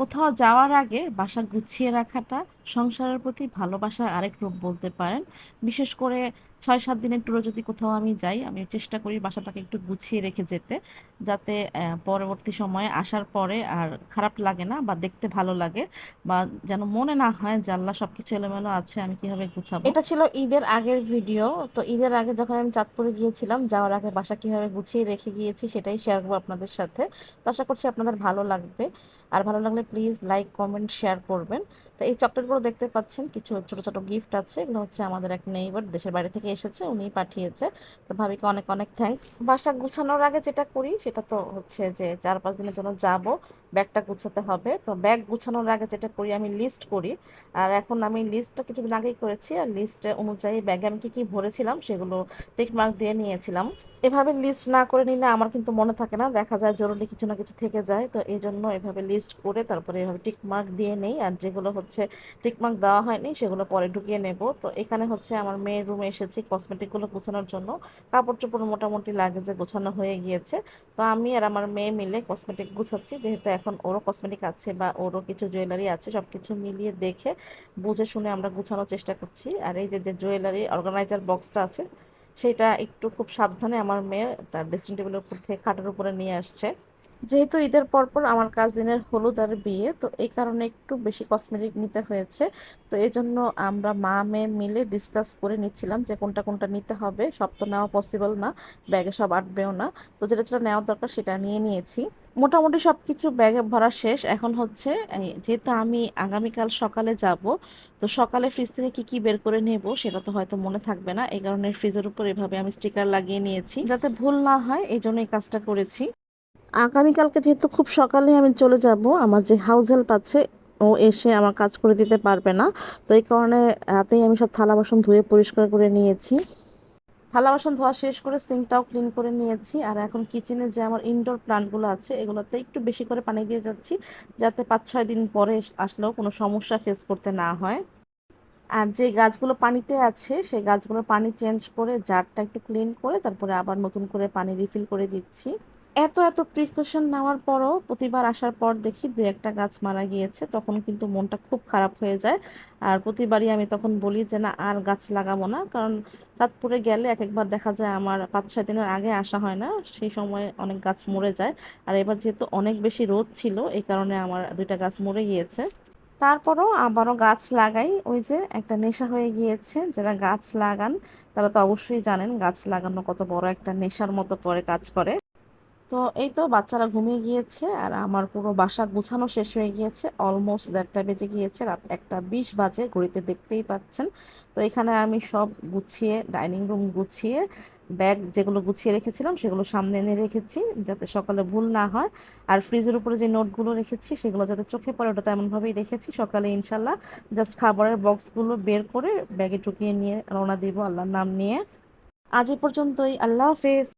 কোথাও যাওয়ার আগে বাসা গুছিয়ে রাখাটা সংসারের প্রতি ভালোবাসার আরেক রূপ বলতে পারেন। বিশেষ করে ছয় সাত দিনের ট্যুরে যদি কোথাও আমি যাই, আমি চেষ্টা করি বাসাটাকে একটু গুছিয়ে রেখে যেতে, যাতে পরবর্তী সময়ে আসার পরে আর খারাপ লাগে না বা দেখতে ভালো লাগে বা যেন মনে না হয় যে আল্লাহ সবকিছু এলোমেলো আছে, আমি কীভাবে গুছাবো। এটা ছিল ঈদের আগের ভিডিও তো ঈদের আগে যখন আমি চাঁদপুরে গিয়েছিলাম, যাওয়ার আগে বাসা কীভাবে গুছিয়ে রেখে গিয়েছি সেটাই শেয়ার করব আপনাদের সাথে। তো আশা করছি আপনাদের ভালো লাগবে। আর ভালো লাগলে প্লিজ লাইক কমেন্ট শেয়ার করবেন। তো এই চকলেটগুলো দেখতে পাচ্ছেন। কিছু ছোট ছোট গিফট আছে। এগুলো হচ্ছে আমাদের এক নেইবার দেশের বাড়ি থেকে এসেছে। উনি পাঠিয়েছে। তো ভাবিকে অনেক অনেক থ্যাঙ্কস বাসা গুছানোর আগে যেটা করি, সেটা তো হচ্ছে যে চার, পাঁচ দিনের জন্য যাব। ব্যাগটা গুছাতে হবে। তো ব্যাগ গুছানোর আগে যেটা করি, আমি লিস্ট করি। আর এখন আমি লিস্টটা কিছুদিন আগেই করেছি। আর লিস্ট অনুযায়ী ব্যাগে আমি কি কি ভরেছিলাম, সেগুলো টিক মার্ক দিয়ে নিয়েছিলাম। এভাবে লিস্ট না করে নিলে আমার কিন্তু মনে থাকে না। দেখা যায় জরুরি কিছু না কিছু থেকে যায়। তো এই জন্য এভাবে লিস্ট করে তারপরে এভাবে টিক মার্ক দিয়ে নেই। আর যেগুলো হচ্ছে টিক মার্ক দেওয়া হয়নি, সেগুলো পরে ঢুকিয়ে নেব। তো এখানে হচ্ছে আমার মেয়ের রুমে এসেছি কসমেটিকগুলো গোছানোর জন্য। কাপড় চোপড় মোটামুটি লাগেজে গোছানো হয়ে গিয়েছে। তো আমি আর আমার মেয়ে মিলে কসমেটিক গুছাচ্ছি, যেহেতু এখন ওরও কসমেটিক আছে বা ওরও কিছু জুয়েলারি আছে সব কিছু মিলিয়ে দেখে বুঝে শুনে আমরা গুছানোর চেষ্টা করছি। আর এই যে যে জুয়েলারি অর্গানাইজার বক্সটা আছে, সেটা একটু খুব সাবধানে আমার মেয়ে তার ড্রেসিং টেবিলের উপর থেকে খাটের উপরে নিয়ে আসছে। যেহেতু ঈদের পরপর আমার কাজিনের হলুদ আর বিয়ে, তো এই কারণে একটু বেশি কসমেটিক নিতে হয়েছে। তো এই জন্য আমরা মা, মেয়ে মিলে ডিসকাস করে নিচ্ছিলাম যে কোনটা কোনটা নিতে হবে। সব তো নেওয়া পসিবল না, ব্যাগে সব আটবেও না। তো যেটা যেটা নেওয়া দরকার সেটা নিয়ে নিয়েছি। মোটামুটি সব কিছু ব্যাগে ভরা শেষ। এখন হচ্ছে যেহেতু আমি আগামীকাল সকালে যাব, তো সকালে ফ্রিজ থেকে কি কি বের করে নেব সেটা তো হয়তো মনে থাকবে না। এই কারণে ফ্রিজের উপর এভাবে আমি স্টিকার লাগিয়ে নিয়েছি। যাতে ভুল না হয়, এই জন্য এই কাজটা করেছি। আগামীকালকে যেহেতু খুব সকালে আমি চলে যাব, আমার যে হাউস হেল্প আছে, ও এসে আমার কাজ করে দিতে পারবে না। তো এই কারণে রাতেই আমি সব থালা বাসন ধুয়ে পরিষ্কার করে নিয়েছি। থালা বাসন ধোয়া শেষ করে সিঙ্কটাও ক্লিন করে নিয়েছি। আর এখন কিচেনে যে আমার ইনডোর প্লান্টগুলো আছে, এগুলোতে একটু বেশি করে পানি দিয়ে যাচ্ছি, যাতে পাঁচ ছয় দিন পরে আসলেও কোনো সমস্যা ফেস করতে না হয়। আর যে গাছগুলো পানিতে আছে, সেই গাছগুলোর পানি চেঞ্জ করে জারটা একটু ক্লিন করে তারপরে আবার নতুন করে পানি রিফিল করে দিচ্ছি। এত এত প্রিকশন নেওয়ার পরও প্রতিবার আসার পর দেখি দু একটা গাছ মারা গিয়েছে, তখন কিন্তু মনটা খুব খারাপ হয়ে যায়। আর প্রতিবারই আমি তখন বলি যে, না, আর গাছ লাগাবো না। কারণ চাঁদপুরে গেলে এক একবার দেখা যায় আমার পাঁচ, ছয় দিনের আগে আসা হয় না, সেই সময় অনেক গাছ মরে যায়। আর এবার যেহেতু অনেক বেশি রোদ ছিল, এই কারণে আমার দুইটা গাছ মরে গিয়েছে। তারপরও আবারও গাছ লাগাই। ওই যে একটা নেশা হয়ে গিয়েছে, যারা গাছ লাগান, তারা তো অবশ্যই জানেন গাছ লাগানো কত বড় একটা নেশার মতো করে কাজ করে। তো এই তো বাচ্চারা ঘুমিয়ে গিয়েছে আর আমার পুরো বাসা গুছানো শেষ হয়ে গিয়েছে। অলমোস্ট দেড়টা বেজে গিয়েছে, রাত একটা বিশ বাজে, ঘড়িতে দেখতেই পাচ্ছেন। তো এখানে আমি সব গুছিয়ে, ডাইনিং রুম গুছিয়ে, ব্যাগ যেগুলো গুছিয়ে রেখেছিলাম সেগুলো সামনে এনে রেখেছি যাতে সকালে ভুল না হয়। আর ফ্রিজের উপরে যে নোটগুলো রেখেছি সেগুলো যাতে চোখে পড়ে ওটা তেমনভাবেই রেখেছি। সকালে ইনশাল্লাহ জাস্ট খাবারের বক্সগুলো বের করে ব্যাগে ঢুকিয়ে নিয়ে রওনা দিব আল্লাহর নাম নিয়ে। আজ এ পর্যন্তই, আল্লাহ হাফেজ।